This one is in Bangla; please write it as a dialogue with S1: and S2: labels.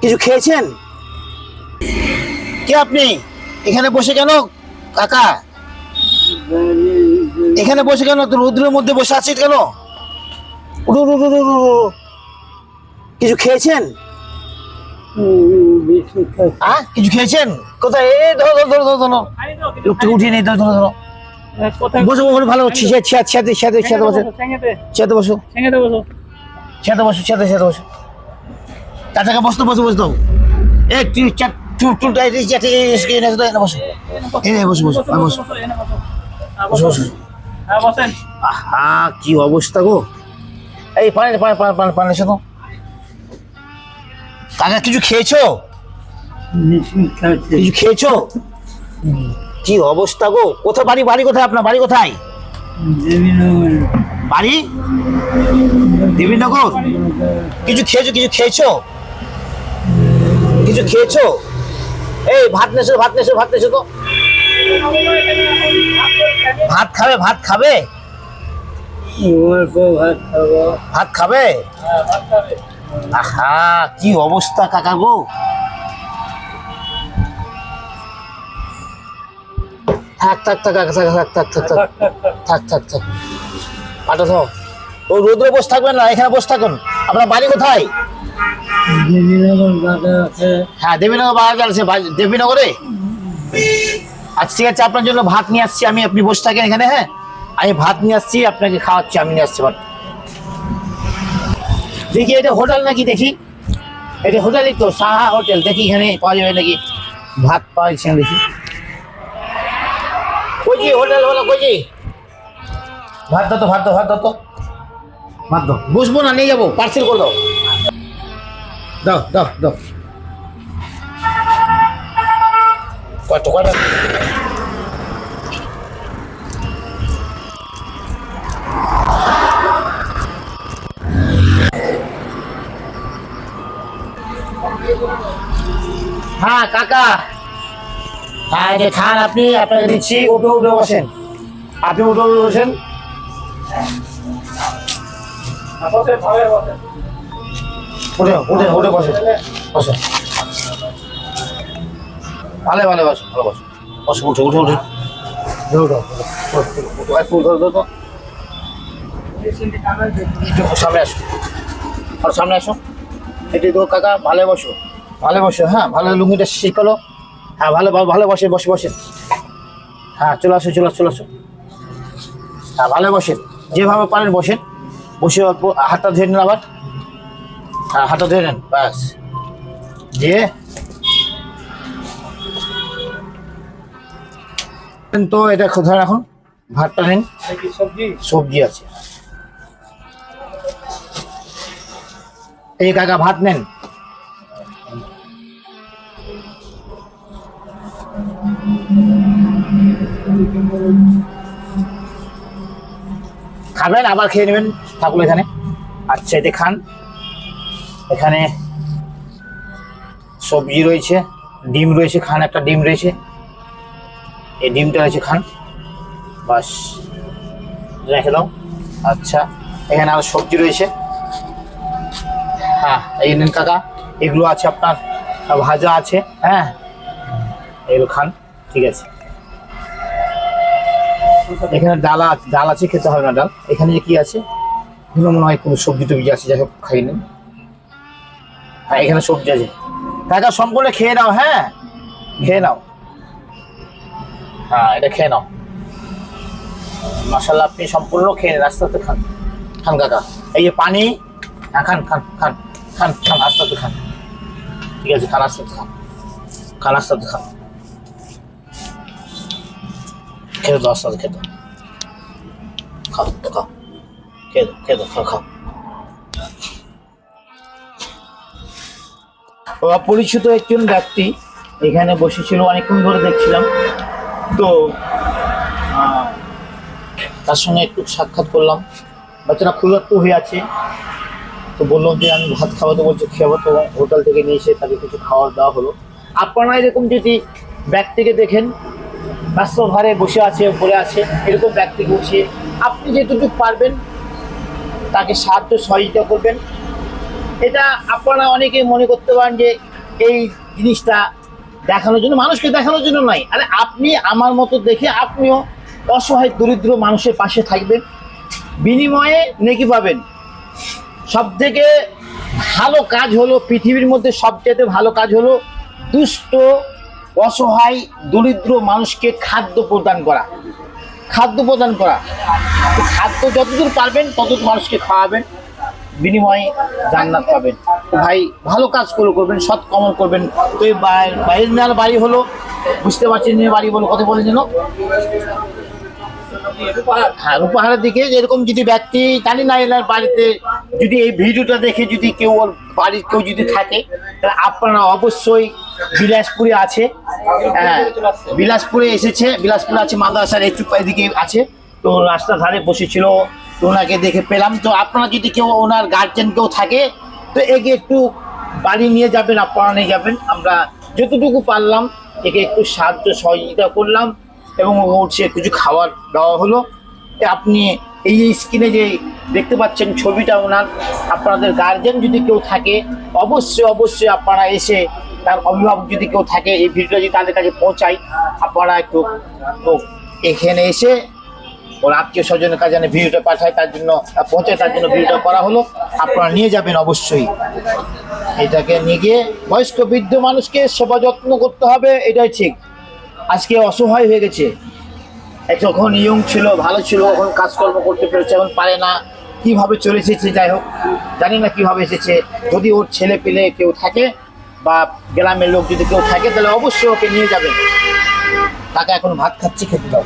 S1: কিছু খেয়েছেন কে আপনি এখানে বসে কেন কাকা এখানে বসে কেন রৌদ্রের মধ্যে বসে আছিস কেন। কিছু খেয়েছেন হ্যাঁ কিছু খেয়েছেন কোথায় এই ধরো ধরো ধরো ধরো উঠিয়ে নেই ধরো ধরো বসো বসো ভালো ছিয়া ছিয়াতে ছিয়াতে ছিয়াতে বসো ছিয়াতে বসো ছিয়াতে বসো ছিয়াতে ছিয়াতে বসো। চাচাকে বসতো বসো বসতো এ তুই চাট, চুল চুলটা চাটে এনে তো এনে বসো। এনে বসো বসো বসো। বসো বসো। আহা, কি অবস্থা গো। এই, পানি পানি পানি পানি পানি এসো তো। কাকা, কিছু খেয়েছো? কিছু খেয়েছো? কি অবস্থা গো। কোথায়, বাড়ি বাড়ি কোথায় আপনার? বাড়ি কোথায়? বাড়ি? দেবীনগর? কিছু খেয়েছো কিছু খেয়েছো? কিছু খেয়েছো? এই, ভাত নেছো ভাত নেছো ভাত নেছো তো ভাত খাবে ভাত খাবে? ভাত খাবে? আহা, কি অবস্থা কাকা গো? থাক থাক থাক থাক থাক থাক থাক থাক থাক থাক থাক। থাক পাটা ও রোদ্রে বসে থাকবেন না, এখানে বসে থাকুন। আপনার বাড়ি কোথায়? হ্যাঁ দেবীনগর বাজার আছে দেবীনগরে? আচ্ছা ঠিক আছে, আপনার জন্য ভাত নিয়ে আসছি। আমি, আপনি বসে থাকেন এখানে হ্যাঁ? আমি ভাত নিয়ে আসছি, আপনাকে খাওয়াচ্ছি, আমি নিয়ে আসছি ভাত দেখি, এটা হোটেল নাকি? দেখি। এটা হোটেলই তো, সাহা হোটেল। দেখি, এখানে পাওয়া যাবে নাকি? ভাত পাওয়া যাচ্ছে দেখি। কইজি হোটেল হলো কইজি ভাত দাও তো, ভাত দাও ভাত দাও তো। ভাত দাও। বসবো না, নিয়ে যাব পার্সেল করে দাও। দাও দাও দাও। কত হ্যাঁ কাকা। হ্যাঁ খান আপনি, আপনাকে দিচ্ছি উঠে উঠে বসেন। আপনি উঠে উঠে বসেন। উঠে উঠে উঠে বসেন বসেন ভালো ভালো বসো ভালো বসো। বসো, উঠে উঠে উঠে। সামনে আসো। আর সামনে আসো। এটি তো কাকা, ভালো বসো। ভালো বসো হ্যাঁ ভালো লুঙ্গিটা শিখালো। হ্যাঁ ভালো ভালো ভালো বসে বসে বসে। হ্যাঁ চলে আসো চলে আসো চলে আসো। হ্যাঁ ভালো বসেন যেভাবে পারেন বসেন। বসে অল্প, হাতটা ধরে নেন আবার। হ্যাঁ হাতটা ধরে নেন, ব্যাস। দিয়ে তো, এটা কোথায় এখন ভাতটা নিন। সবজি আছে। এই কাকা, ভাত নেন। খাবেন, আবার খেয়ে নেবেন। থাকল এখানে। আচ্ছা এটা খান। এখানে সবজি রয়েছে, ডিম রয়েছে, খান একটা ডিম রয়েছে। এই ডিমটা রয়েছে, খান। বাস, রেখে দাও। আচ্ছা এখানে আরও সবজি রয়েছে। হ্যাঁ এই নিন কাকা, এগুলো আছে আপনার, ভাজা আছে হ্যাঁ। এগুলো খান, ঠিক আছে। এখানে ডাল আছে ডাল আছে, খেতে হবে না ডাল। এখানে কি আছে? এগুলো মনে হয় কোনো সবজি টবজি আছে, যাই হোক, খাই নেন হ্যাঁ এখানে সবজি আছে। কাকা সম্পূর্ণ খেয়ে নাও হ্যাঁ? খেয়ে নাও। হ্যাঁ এটা খেয়ে নাও। মাসাল্লাহ আপনি সম্পূর্ণ খেয়ে নেন, আস্তে আস্তে খান। খান, কাকা। এই যে পানি হ্যাঁ খান খান খান খান খান, আস্তে আস্তে খান। ঠিক আছে, খান, আস্তে আস্তে খান। খান, আস্তে আস্তে খান। খেতে দাও, আস্তে খেতে। খাও খাও। খেয়ে দাও খেয়ে দাও, খাও খাও। অপরিচিত একজন ব্যক্তি এখানে বসেছিল, অনেকক্ষণ ধরে দেখছিলাম। তো তার সঙ্গে একটু সাক্ষাৎ করলাম। বাচ্চারা ক্ষুধার্ত হয়ে আছে। তো বললাম যে, আমি ভাত খাওয়াতে বলছে, খাব। তো হোটেল থেকে নিয়ে এসে তাকে কিছু খাবার দেওয়া হলো। আপনারা এরকম যদি ব্যক্তিকে দেখেন ব্যস্ত ঘরে বসে আছে পড়ে আছে, এরকম ব্যক্তিকে বসিয়ে আপনি যেটুকু পারবেন তাকে সাহায্য সহযোগিতা করবেন। এটা আপনারা অনেকে মনে করতে পারেন যে এই জিনিসটা দেখানোর জন্য, মানুষকে দেখানোর জন্য নয়। আরে আপনি আমার মতো দেখে আপনিও অসহায়, দরিদ্র মানুষের পাশে থাকবেন। বিনিময়ে নেকি পাবেন। সব থেকে ভালো কাজ হলো পৃথিবীর মধ্যে সবচেয়ে ভালো কাজ হলো দুষ্ট অসহায়, দরিদ্র মানুষকে খাদ্য প্রদান করা। খাদ্য প্রদান করা। খাদ্য যতদূর পারবেন, ততদূর মানুষকে খাওয়াবেন। বিনিময়ে জান্নাত পাবেন। ভাই, ভালো কাজ করে করবেন, সৎ কমল করবেন। তো এই বাইরের বাড়ি হলো, বুঝতে পারছেন বাড়ি বলো কত বলে যেন। হ্যাঁ রূপাহারের দিকে এরকম যদি ব্যক্তি জানি না এনার বাড়িতে, যদি এই ভিডিওটা দেখে যদি কেউ বাড়ির কেউ যদি থাকে, তাহলে আপনারা অবশ্যই বিলাসপুরে আছে। হ্যাঁ বিলাসপুরে এসেছে, বিলাসপুরে আছে, মাদ্রাসার একটু এদিকে আছে। তো রাস্তার ধারে বসেছিল তো ওনাকে দেখে পেলাম। তো আপনারা যদি কেউ ওনার গার্জেন কেউ থাকে, তো একে একটু বাড়ি নিয়ে যাবেন, আপনারা নিয়ে যাবেন। আমরা যতটুকু পারলাম, একে একটু সাহায্য সহযোগিতা করলাম এবং হচ্ছে কিছু খাবার দেওয়া হলো। আপনি এই স্ক্রিনে যে দেখতে পাচ্ছেন ছবিটা ওনার, আপনাদের গার্জেন যদি কেউ থাকে, অবশ্যই অবশ্যই আপনারা এসে তার অভিভাবক যদি কেউ থাকে, এই ভিডিওটা যদি তাদের কাছে পৌঁছায়, আপনারা একটু এখানে এসে ওর আত্মীয় স্বজনের কাছে যেন ভিডিওটা পাঠায়, তার জন্য পৌঁছায়, তার জন্য ভিডিওটা করা হলো। আপনারা নিয়ে যাবেন অবশ্যই। এটাকে নিয়ে গিয়ে বয়স্ক বৃদ্ধ মানুষকে সেবা যত্ন করতে হবে, এটাই ঠিক। আজকে অসহায় হয়ে গেছে। যখন ইয়ং ছিল, ভালো ছিল, এখন কাজকর্ম করতে পেরেছে, এখন পারে না। কীভাবে চলে এসেছে, যাই হোক, জানি না কীভাবে এসেছে। যদি ওর ছেলে পেলে কেউ থাকে বা গ্রামের লোক যদি কেউ থাকে, তাহলে অবশ্যই ওকে নিয়ে যাবেন তাকে এখন ভাত খাচ্ছি, খেতে দাও।